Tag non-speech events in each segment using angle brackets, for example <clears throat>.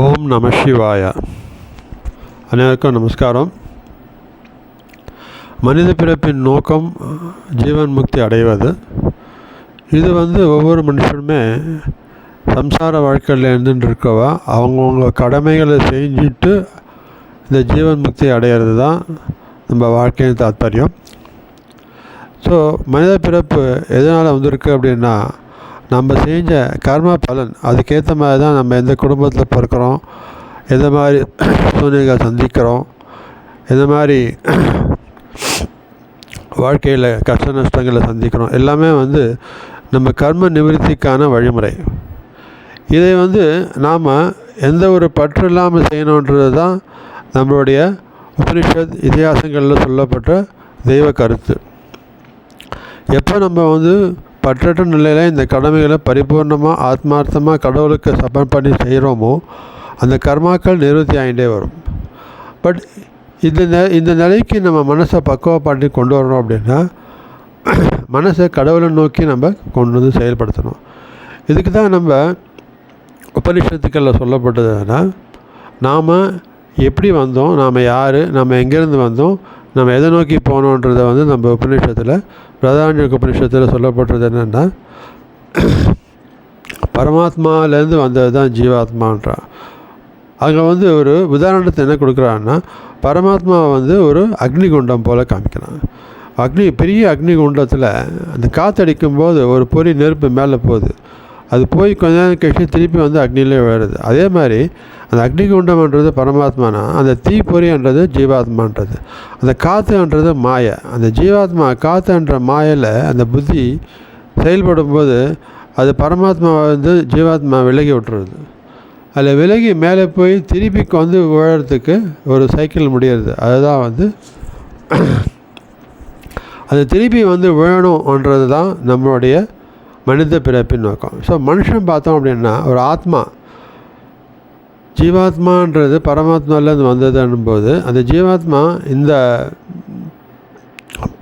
ஓம் நம சிவாய. அனைவருக்கும் நமஸ்காரம். மனித பிறப்பின் நோக்கம் ஜீவன் முக்தி அடைவது. இது வந்து ஒவ்வொரு மனுஷனுமே சம்சார வாழ்க்கையில் இருந்துட்டு இருக்கவா அவங்கவுங்க கடமைகளை செஞ்சுட்டு இந்த ஜீவன் முக்தி அடையிறது தான் நம்ம வாழ்க்கையின் தாத்பரியம். ஸோ மனித பிறப்பு எதனால் வந்திருக்கு அப்படின்னா நம்ம செஞ்ச கர்ம பலன் அதுக்கேற்ற மாதிரி தான் நம்ம எந்த குடும்பத்தில் பிறக்கிறோம் எந்த மாதிரி <clears throat> சூழ்நிலைகளை சந்திக்கிறோம் எந்த மாதிரி <clears throat> வாழ்க்கையில் கஷ்ட நஷ்டங்களை சந்திக்கிறோம் எல்லாமே வந்து நம்ம கர்ம நிவர்த்திக்கான வழிமுறை. இதை வந்து நாம் எந்த ஒரு பற்று இல்லாமல் செய்யணுன்றது தான் நம்மளுடைய உபனிஷத் இதிகாசங்களில் சொல்லப்பட்ட தெய்வ கருத்து. எப்போ நம்ம வந்து பற்றற்ற நிலையில் இந்த கடமைகளை பரிபூர்ணமாக ஆத்மார்த்தமாக கடவுளுக்கு சமன் பண்ணி செய்கிறோமோ அந்த கர்மாக்கள் நிவர்த்தி ஆகிட்டே வரும். பட் இந்த நெ இந்த நிலைக்கு நம்ம மனசை பக்குவப்பாட்டி கொண்டு வரணும் அப்படின்னா <clears throat> மனசை கடவுளை நோக்கி நம்ம கொண்டு வந்து செயல்படுத்தணும். இதுக்கு தான் நம்ம உபனிஷத்துக்களில் சொல்லப்பட்டதுன்னா நாம் எப்படி வந்தோம் நாம் யார் நம்ம எங்கேருந்து வந்தோம் நம்ம எதை நோக்கி போகணுன்றதை வந்து நம்ம உபநிஷத்தில் பிரதானிய உபநிஷத்தில் சொல்லப்பட்டது என்னென்னா பரமாத்மாலேருந்து வந்தது தான் ஜீவாத்மான்றான் அங்கே வந்து ஒரு உதாரணத்தை என்ன கொடுக்குறான்னா பரமாத்மாவை வந்து ஒரு அக்னி குண்டம் போல் காமிக்கிறான் அக்னி பெரிய அக்னி குண்டத்தில் அந்த காற்றடிக்கும் போது ஒரு பொறி நெருப்பு மேலே போகுது. அது போய் கொஞ்ச நேரம் கழிச்சு திருப்பி வந்து அக்னியிலே விழுறது அதே மாதிரி அந்த அக்னி குண்டம்ன்றது பரமாத்மானா அந்த தீப்பொறின்றது ஜீவாத்மான்றது. அந்த காற்றுன்றது மாயை. அந்த ஜீவாத்மா காற்றுன்ற மாயில் அந்த புத்தி செயல்படும் போது அது பரமாத்மா வந்து ஜீவாத்மா விலகி விட்டுறது அதில் விலகி மேலே போய் திருப்பி வந்து விழறதுக்கு ஒரு சைக்கிள் முடியறது. அதுதான் வந்து அது திருப்பி வந்து விழணும்ன்றது தான் நம்மளுடைய மனித பிறப்பின் நோக்கம். ஸோ மனுஷன் பார்த்தோம் அப்படின்னா ஒரு ஆத்மா ஜீவாத்மான்றது பரமாத்மாவிலேருந்து வந்ததுன்னும் போது அந்த ஜீவாத்மா இந்த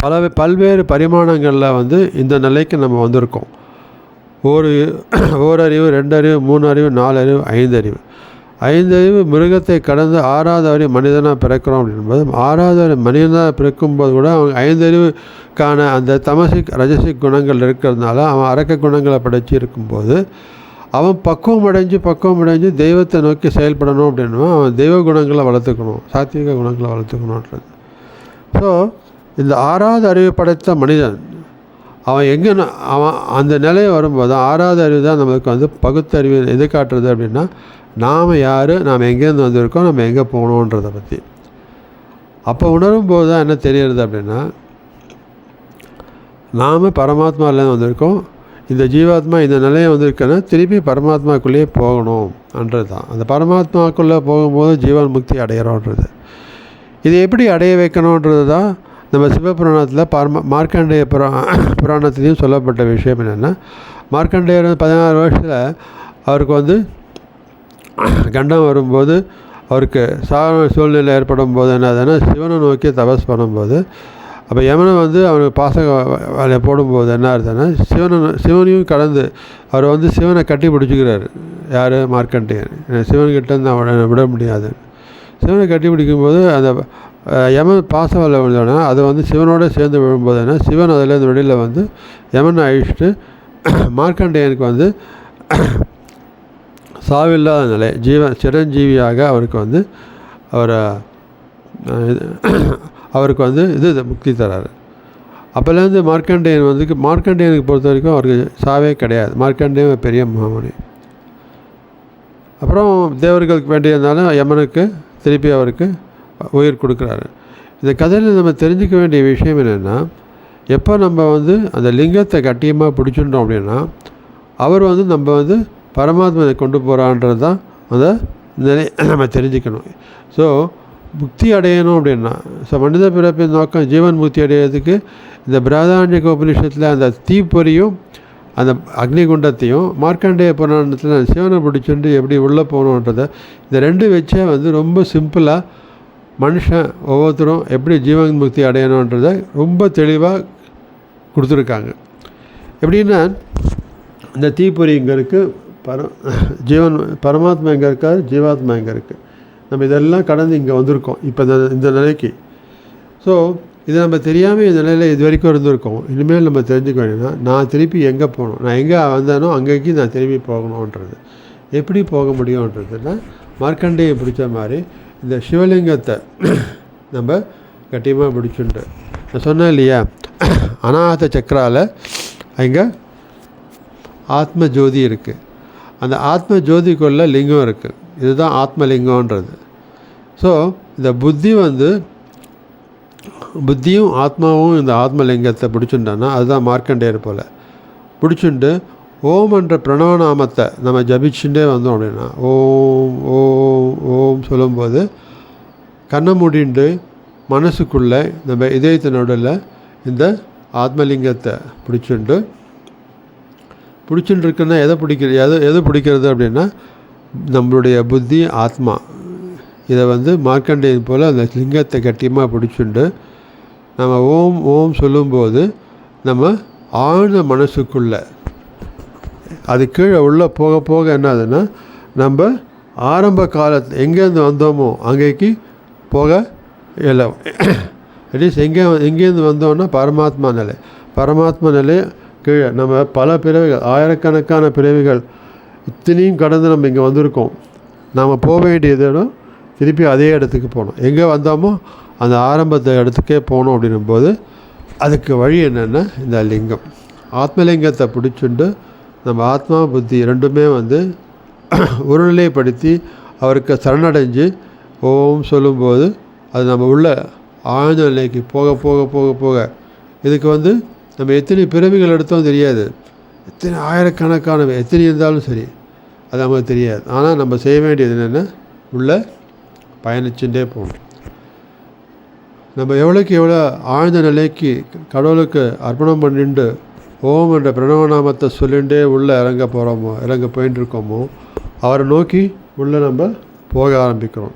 பல பல்வேறு பரிமாணங்களில் வந்து இந்த நிலைக்கு நம்ம வந்திருக்கோம். ஒரு ஓரறிவு ரெண்டறிவு மூணு அறிவு நாலு அறிவு ஐந்து அறிவு. ஐந்து அறிவு மிருகத்தை கடந்து ஆறாவது அறிவு மனிதனாக பிறக்கிறோம் அப்படின்போது ஆறாவது வரை மனிதனாக பிறக்கும்போது கூட அவங்க ஐந்து அறிவுக்கான அந்த தமசிக் ரஜசிக் குணங்கள் இருக்கிறதுனால அவன் அரக்க குணங்களை படைச்சி இருக்கும்போது அவன் பக்குவம் அடைஞ்சு பக்குவம் அடைஞ்சு தெய்வத்தை நோக்கி செயல்படணும் அப்படின்னா அவன் தெய்வ குணங்களை வளர்த்துக்கணும் சாத்விக குணங்களை வளர்த்துக்கணுன்றது. ஸோ இந்த ஆறாவது அறிவு படைத்த மனிதன் அவன் எங்கே அவன் அந்த நிலையை வரும்போது ஆறாவது அறிவு தான் நமக்கு வந்து பகுத்தறிவு எது காட்டுறது அப்படின்னா நாம் யார்? நாம் எங்கேருந்து வந்திருக்கோம்? நம்ம எங்கே போகணுன்றதை பற்றி அப்போ உணரும் போது தான் என்ன தெரியறது அப்படின்னா நாம் பரமாத்மாவிலேருந்து வந்திருக்கோம். இந்த ஜீவாத்மா இந்த நிலையை வந்திருக்கேன்னா திருப்பி பரமாத்மாக்குள்ளேயே போகணும்ன்றது தான். அந்த பரமாத்மாக்குள்ளே போகும்போது ஜீவன் முக்தி அடையிறோன்றது இது எப்படி அடைய வைக்கணுன்றது தான் நம்ம சிவபுராணத்தில் பரம மார்க்கண்டேய புரா புராணத்துலேயும் சொல்லப்பட்ட விஷயம் என்னென்னா மார்க்கண்டேயர் பதினாறு வருஷத்தில் அவருக்கு வந்து கண்டம் வரும்போது அவருக்கு சாதாரண சூழ்நிலை ஏற்படும் போது என்னதுன்னா சிவனை நோக்கி தபஸ் பண்ணும்போது அப்போ யமனை வந்து அவனுக்கு பாச வேலையை போடும்போது என்ன ஆகுதுன்னா சிவனை சிவனையும் கடந்து அவர் வந்து சிவனை கட்டி பிடிச்சிக்கிறாரு. யார்? மார்க்கண்டேயன். சிவன்கிட்டேருந்து அவனை விட முடியாது. சிவனை கட்டி பிடிக்கும்போது அந்த யமன் பாச வேலை விழுந்தோடனே அது வந்து சிவனோட சேர்ந்து விழும்போது என்ன சிவன் அதிலேருந்து வெளியில் வந்து யமனை அழிச்சிட்டு மார்க்கண்டேயனுக்கு வந்து சாவில்லாத நிலை ஜீவன் சிரஞ்சீவியாக அவருக்கு வந்து அவரை <clears throat> அவருக்கு வந்து இது முக்தி தராரு. அப்போலேருந்து மார்க்கண்டேயன் வந்து மார்க்கண்டேயனுக்கு பொறுத்த வரைக்கும் அவருக்கு சாவே கிடையாது. மார்க்கண்டேயன் பெரிய மகாமணி அப்புறம் தேவர்களுக்கு வேண்டியதுனால யமனுக்கு திருப்பி அவருக்கு உயிர் கொடுக்குறாரு. இந்த கதையில் நம்ம தெரிஞ்சுக்க வேண்டிய விஷயம் என்னென்னா எப்போ நம்ம வந்து அந்த லிங்கத்தை கட்டியமாக பிடிச்சிட்டோம் அப்படின்னா அவர் வந்து நம்ம வந்து பரமாத்மாவை கொண்டு போகிறான்றது தான் அந்த நிலை <clears throat> நம்ம தெரிஞ்சுக்கணும். ஸோ முக்தி அடையணும் அப்படின்னா ஸோ மனித பிறப்பின் நோக்கம் ஜீவன் முக்தி அடையிறதுக்கு இந்த பிராதானியக உபநிஷத்தில் அந்த தீப்பொறியும் அந்த அக்னிகுண்டத்தையும் மார்க்கண்டேய புராணத்தில் சிவனை பிடிச்சிட்டு எப்படி உள்ளே போகணுன்றதை இந்த ரெண்டு வச்சே வந்து ரொம்ப சிம்பிளாக மனுஷன் ஒவ்வொருத்தரும் எப்படி ஜீவன் முக்தி அடையணுன்றதை ரொம்ப தெளிவாக கொடுத்துருக்காங்க. எப்படின்னா இந்த தீப்பொறி இங்கே இருக்குது பர ஜீவன் பரமாத்மா எங்கே இருக்கார்? ஜீவாத்மா எங்கே இருக்குது நம்ம இதெல்லாம் கடந்து இங்கே வந்திருக்கோம். இப்போ இந்த இந்த நிலைக்கு. ஸோ இதை நம்ம தெரியாமல் இந்த நிலையில் இது வரைக்கும் இருந்திருக்கோம். இனிமேல் நம்ம தெரிஞ்சுக்க வேண்டியதுன்னா நான் திருப்பி எங்கே போகணும்? நான் எங்கே வந்தேனோ அங்கேக்கு நான் திரும்பி போகணுன்றது எப்படி போக முடியுன்றதுன்னா மார்க்கண்டையை பிடிச்ச மாதிரி இந்த சிவலிங்கத்தை <clears throat> நம்ம கட்டியமாக பிடிச்சுண்டு. நான் சொன்னேன் இல்லையா? அனாத சக்கரால் அங்கே ஆத்ம ஜோதி இருக்குது அந்த ஆத்ம ஜோதிக்குள்ள லிங்கம் இருக்குது இதுதான் ஆத்மலிங்கன்றது ஸோ இந்த புத்தி வந்து புத்தியும் ஆத்மாவும் இந்த ஆத்மலிங்கத்தை பிடிச்சுட்டான்னா அதுதான் மார்க்கண்டேயர் போல். பிடிச்சுண்டு ஓம் என்ற பிரணவநாமத்தை நம்ம ஜபிச்சுட்டே வந்தோம் அப்படின்னா ஓம் ஓம் ஓம் சொல்லும்போது கண்ணை மூடிண்டு மனசுக்குள்ளே நம்ம இதயத்தின் நடுவில் இந்த ஆத்மலிங்கத்தை பிடிச்சுண்டு பிடிச்சுட்டு இருக்குன்னா எதை பிடிக்கிறது எதை எது பிடிக்கிறது அப்படின்னா நம்மளுடைய புத்தி ஆத்மா. இதை வந்து மார்க்கண்டேயன் போல் அந்த லிங்கத்தை கட்டியமாக பிடிச்சுண்டு நம்ம ஓம் ஓம் சொல்லும்போது நம்ம ஆழ்ந்த மனசுக்குள்ளே அது கீழே உள்ளே போக போக என்ன ஆகுதுன்னா நம்ம ஆரம்ப காலத்து எங்கேருந்து வந்தோமோ அங்கேக்கு போக இல்லை அட்லீஸ்ட் எங்கே எங்கேருந்து வந்தோம்னா பரமாத்மா நிலை. பரமாத்மா நிலை கீழே நம்ம பல பிறவிகள் ஆயிரக்கணக்கான பிறவிகள் இத்தனையும் கடந்து நம்ம இங்கே வந்திருக்கோம். நாம் போக வேண்டியது இடம் திருப்பி அதே இடத்துக்கு போகணும். எங்கே வந்தோமோ அந்த ஆரம்பத்தை இடத்துக்கே போகணும் அப்படின்னும்போது அதுக்கு வழி என்னென்னா இந்த லிங்கம். ஆத்மலிங்கத்தை பிடிச்சுண்டு நம்ம ஆத்மா புத்தி ரெண்டுமே வந்து ஒருநிலைப்படுத்தி அவருக்கு சரணடைஞ்சு ஓம் சொல்லும்போது அது நம்ம உள்ள ஆழ்ந்த நிலைக்கு போக போக போக போக. இதுக்கு வந்து நம்ம எத்தனை பிறவிகள் எடுத்தோம் தெரியாது. எத்தனை ஆயிரக்கணக்கான எத்தனை இருந்தாலும் சரி அது நமக்கு தெரியாது. ஆனால் நம்ம செய்ய வேண்டியது என்னென்னா உள்ள பயணிச்சுட்டே போகணும். நம்ம எவ்வளோக்கு எவ்வளோ ஆழ்ந்த நிலைக்கு கடவுளுக்கு அர்ப்பணம் பண்ணிட்டு ஓம் என்ற பிரணவநாமத்தை சொல்லிகிட்டே உள்ளே இறங்க போகிறோமோ இறங்க போயின்னு இருக்கோமோ அவரை நோக்கி உள்ளே நம்ம போக ஆரம்பிக்கிறோம்.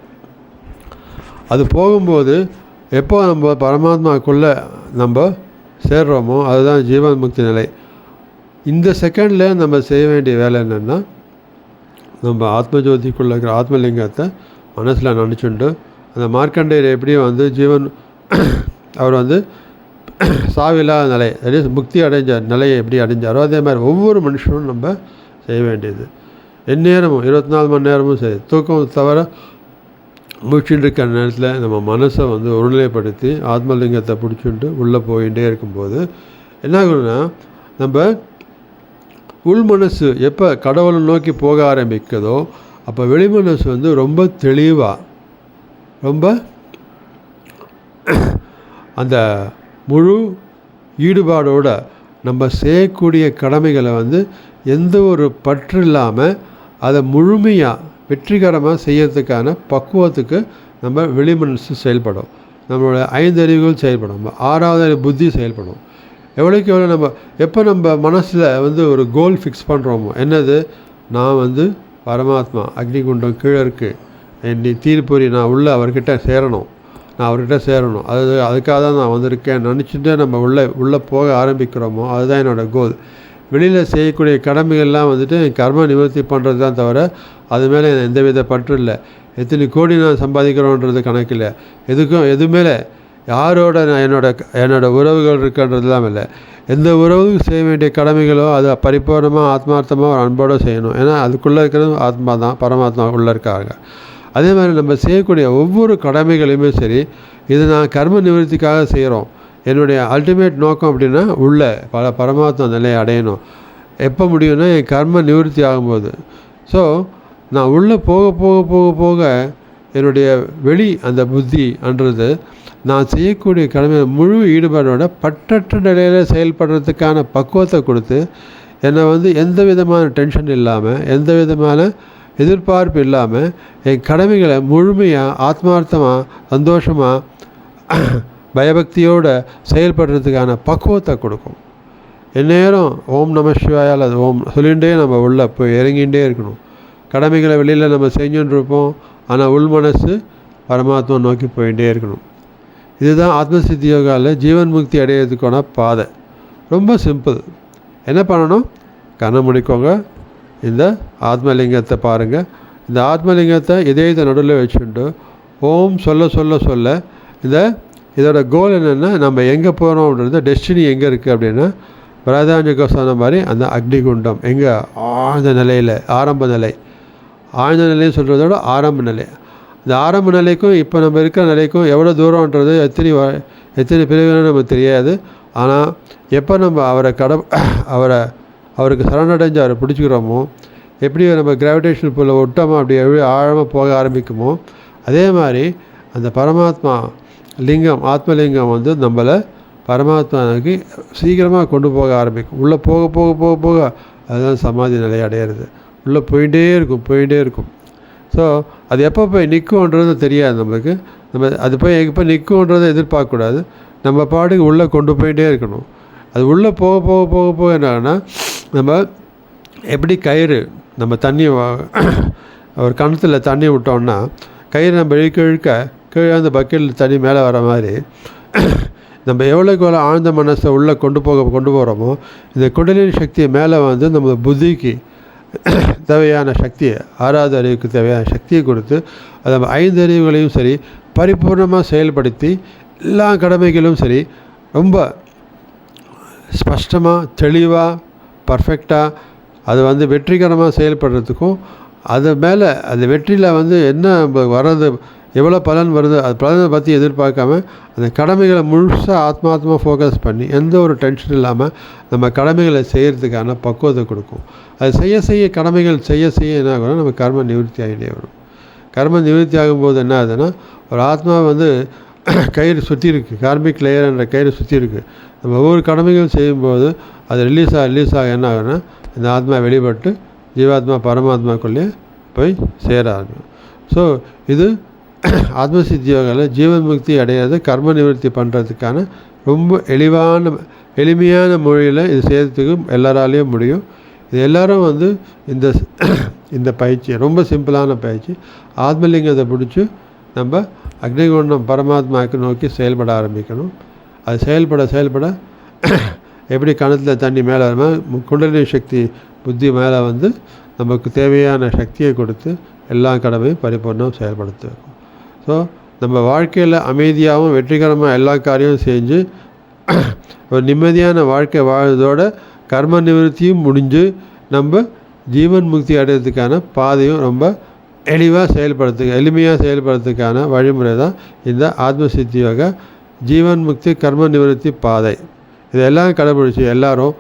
அது போகும்போது எப்போ நம்ம பரமாத்மாக்குள்ளே நம்ம சேர்றோமோ அதுதான் ஜீவன் முக்தி நிலை. இந்த செகண்டில் நம்ம செய்ய வேண்டிய வேலை என்னென்னா நம்ம ஆத்மஜோதிக்குள்ளே இருக்கிற ஆத்மலிங்கத்தை மனசில் நினச்சுண்டு அந்த மார்க்கண்டேயர் எப்படி வந்து ஜீவன் அவர் வந்து சாவில்லாத நிலை அதே முக்தி அடைஞ்ச நிலையை எப்படி அடைஞ்சாரோ அதே மாதிரி ஒவ்வொரு மனுஷனும் நம்ம செய்ய வேண்டியது. எந்நேரமும் இருபத்தி நாலு மணி நேரமும் சரி தூக்கம் தவிர மூச்சுட்டு இருக்கிற நேரத்தில் நம்ம மனசை வந்து ஒருநிலைப்படுத்தி ஆத்மலிங்கத்தை பிடிச்சிட்டு உள்ளே போயிட்டே இருக்கும்போது என்ன ஆகும்னா நம்ம உள் மனசு எப்போ கடவுளை நோக்கி போக ஆரம்பிக்குதோ அப்போ வெளி மனசு வந்து ரொம்ப தெளிவாக ரொம்ப அந்த முழு ஈடுபாடோட நம்ம செய்யக்கூடிய கடமைகளை வந்து எந்த ஒரு பற்று இல்லாமல் அதை முழுமையாக வெற்றிகரமாக செய்யறதுக்கான பக்குவத்துக்கு நம்ம வெளிமனசு செயல்படும். நம்மளோட ஐந்து அறிவுகள் செயல்படும். நம்ம ஆறாவது அறிவு புத்தி செயல்படும். எவ்வளோக்கு எவ்வளோ நம்ம எப்போ நம்ம மனசில் வந்து ஒரு கோல் ஃபிக்ஸ் பண்ணுறோமோ என்னது? நான் வந்து பரமாத்மா அக்னிகுண்டம் கீழே இருக்குது என்னை தீர்ப்புரி நான் உள்ளே அவர்கிட்ட சேரணும். நான் அவர்கிட்ட சேரணும். அது அதுக்காக தான் நான் வந்திருக்கேன். நினச்சிட்டு நம்ம உள்ளே உள்ளே போக ஆரம்பிக்கிறோமோ அதுதான் என்னோடய கோல் வெளியில் செய்யக்கூடிய கடமைகள்லாம் வந்துட்டு கர்ம நிவர்த்தி பண்ணுறது தான் தவிர அது மேலே எந்த வித பற்று இல்லை. எத்தனை கோடி நான் சம்பாதிக்கிறோன்றது கணக்கில் எதுக்கும் எது மேலே? யாரோட நான் என்னோட என்னோட உறவுகள் இருக்குன்றதுலாம் இல்லை. எந்த உறவுக்கும் செய்ய வேண்டிய கடமைகளோ அது பரிபூர்ணமாக ஆத்மார்த்தமாக ஒரு அன்போடு செய்யணும். ஏன்னா அதுக்குள்ளே இருக்கிறது ஆத்மா தான் பரமாத்மா உள்ளே இருக்காங்க. அதே மாதிரி நம்ம செய்யக்கூடிய ஒவ்வொரு கடமைகளையுமே சரி இது நான் கர்ம நிவர்த்திக்காக செய்கிறோம் என்னுடைய அல்டிமேட் நோக்கம் அப்படின்னா உள்ள பல பரமாத்மா நிலையை அடையணும். எப்போ முடியும்னா என் கர்ம நிவர்த்தி ஆகும்போது. ஸோ நான் உள்ளே போக போக போக போக என்னுடைய வெளி அந்த புத்தி அன்றது நான் செய்யக்கூடிய கடமை முழு ஈடுபாடோட பற்றற்ற நிலையில் செயல்படுறதுக்கான பக்குவத்தை கொடுத்து என்னை வந்து எந்த விதமான டென்ஷன் இல்லாமல் எந்த விதமான எதிர்பார்ப்பு இல்லாமல் என் கடமைகளை முழுமையாக ஆத்மார்த்தமாக சந்தோஷமாக பயபக்தியோடு செயல்படுறதுக்கான பக்குவத்தை கொடுக்கும். எந்நேரம் ஓம் நம சிவாயால் அது ஓம் சொல்லிகிட்டே நம்ம உள்ளே போய் இறங்கிகிட்டே இருக்கணும். கடமைகளை வெளியில் நம்ம செஞ்சுட்டு இருப்போம். ஆனால் உள் மனசு பரமாத்மா நோக்கி போயிட்டே இருக்கணும். இதுதான் ஆத்மசித்தி யோகாவில் ஜீவன் முக்தி அடையிறதுக்கான பாதை. ரொம்ப சிம்பிள். என்ன பண்ணணும்? கண்ணை முடிக்கோங்க. இந்த ஆத்மலிங்கத்தை பாருங்கள் இந்த ஆத்மலிங்கத்தை இதயத்தை நடுவில் வச்சுட்டு ஓம் சொல்ல சொல்ல சொல்ல இந்த இதோட கோல் என்னென்னா நம்ம எங்கே போகிறோம் அப்படின்றது டெஸ்டினி எங்கே இருக்குது அப்படின்னா பிரதானிக சொன்ன மாதிரி அந்த அக்னிகுண்டம் எங்கே? ஆழ்ந்த நிலையில் ஆரம்ப நிலை. ஆழ்ந்த நிலைன்னு சொல்கிறத விட ஆரம்ப நிலை. இந்த ஆரம்ப நிலைக்கும் இப்போ நம்ம இருக்கிற நிலைக்கும் எவ்வளோ தூரம்ன்றது எத்தனை வ- எத்தனை பிரிவுன்னு நமக்கு தெரியாது. ஆனால் எப்போ நம்ம அவரை கட அவரை அவருக்கு சரணடைஞ்சு அவரை பிடிச்சிக்கிறோமோ எப்படி நம்ம கிராவிடேஷன் புல்ல விட்டோமோ அப்படி எப்படி ஆழமாக போக ஆரம்பிக்குமோ அதே மாதிரி அந்த பரமாத்மா லிங்கம் ஆத்மலிங்கம் வந்து நம்மளை பரமாத்மாவுக்கு சீக்கிரமாக கொண்டு போக ஆரம்பிக்கும். உள்ளே போக போக போக போக அதுதான் சமாதி நிலை அடையிறது. உள்ளே போயிட்டே இருக்கும் போயிட்டே இருக்கும். ஸோ அது எப்போ போய் நிற்கும்ன்றது தெரியாது நம்மளுக்கு. நம்ம அது போய் எப்போ நிற்கும்ன்றதை எதிர்பார்க்கக்கூடாது. நம்ம பாட்டுக்கு உள்ளே கொண்டு போயிட்டே இருக்கணும். அது உள்ளே போக போக போக போக என்னன்னா நம்ம எப்படி கயிறு நம்ம தண்ணி ஒரு கிணத்துல தண்ணி விட்டோம்னா கயிறு நம்ம இழுக்க இழுக்க கீழே அந்த பக்கெட்டில் தண்ணி மேலே வர மாதிரி. நம்ம எவ்வளோக்கு எவ்வளோ ஆழ்ந்த மனசை உள்ளே கொண்டு போக கொண்டு போகிறோமோ இந்த குடலின் சக்தியை மேலே வந்து நம்ம புத்திக்கு தேவையான சக்தியை ஆறாவது அறிவுக்கு தேவையான சக்தியை கொடுத்து அதை நம்ம ஐந்து அறிவுகளையும் சரி பரிபூர்ணமாக செயல்படுத்தி எல்லா கடமைகளும் சரி ரொம்ப ஸ்பஷ்டமாக தெளிவாக பர்ஃபெக்டாக அது வந்து வெற்றிகரமாக செயல்படுறதுக்கும் அது மேலே அந்த வெற்றியில் வந்து என்ன வர்றது எவ்வளோ பலன் வருது அது பலனை பற்றி எதிர்பார்க்காம அந்த கடமைகளை முழுசாக ஆத்மாத்மா ஃபோக்கஸ் பண்ணி எந்த ஒரு டென்ஷன் இல்லாமல் நம்ம கடமைகளை செய்கிறதுக்கான பக்குவத்தை கொடுக்கும். அது செய்ய செய்ய கடமைகள் செய்ய செய்ய என்ன ஆகணும் நம்ம கர்ம நிவர்த்தி ஆகிட்டே வரும். கர்ம நிவர்த்தி ஆகும்போது என்ன ஆகுதுன்னா ஒரு ஆத்மா வந்து <clears throat> கயிறு சுற்றி இருக்குது கார்மிக் லேயர் என்ற கயிறு சுற்றி இருக்குது நம்ம ஒவ்வொரு கடமைகள் செய்யும்போது அது ரிலீஸ் ஆக ரிலீஸ் ஆக என்ன ஆகும்னா இந்த ஆத்மா வெளிப்பட்டு ஜீவாத்மா பரமாத்மாக்குள்ளேயே போய் சேர ஆரம்பிக்கும். ஸோ இது <coughs> ஆத்மசித்தி யோகாவில் ஜீவன் முக்தி அடையாது கர்ம நிவர்த்தி பண்ணுறதுக்கான ரொம்ப எளிவான எளிமையான மொழியில் இது செய்கிறதுக்கு எல்லாராலேயும் முடியும். இது எல்லாரும் வந்து இந்த <coughs> இந்த பயிற்சி ரொம்ப சிம்பிளான பயிற்சி. ஆத்மலிங்கத்தை பிடிச்சி நம்ம அக்னிகுண்டம் பரமாத்மாவுக்கு நோக்கி செயல்பட ஆரம்பிக்கணும். அது செயல்பட செயல்பட <coughs> எப்படி கணத்தில் தண்ணி மேலே வருமோ குண்டலினி சக்தி புத்தி மேலே வந்து நமக்கு தேவையான சக்தியை கொடுத்து எல்லா கடமையும் பரிபூர்ணம் செயல்படுத்த ஸோ நம்ம வாழ்க்கையில் அமைதியாகவும் வெற்றிகரமாக எல்லா காரியமும் செஞ்சு ஒரு நிம்மதியான வாழ்க்கை வாழ்றதோட கர்ம நிவர்த்தியும் முடிஞ்சு நம்ம ஜீவன் முக்தி அடையிறதுக்கான பாதையும் ரொம்ப எளிவாக செயல்படுறதுக்கு எளிமையாக செயல்படுறதுக்கான வழிமுறை தான் இந்த ஆத்மசித்தி யோகா ஜீவன் முக்தி கர்ம நிவர்த்தி பாதை. இதெல்லாம் கடைபிடிச்சி எல்லாரும்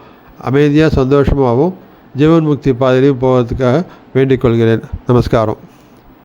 அமைதியாக சந்தோஷமாகவும் ஜீவன் முக்தி பாதையிலையும் போகிறதுக்காக வேண்டிக் கொள்கிறேன். நமஸ்காரம்.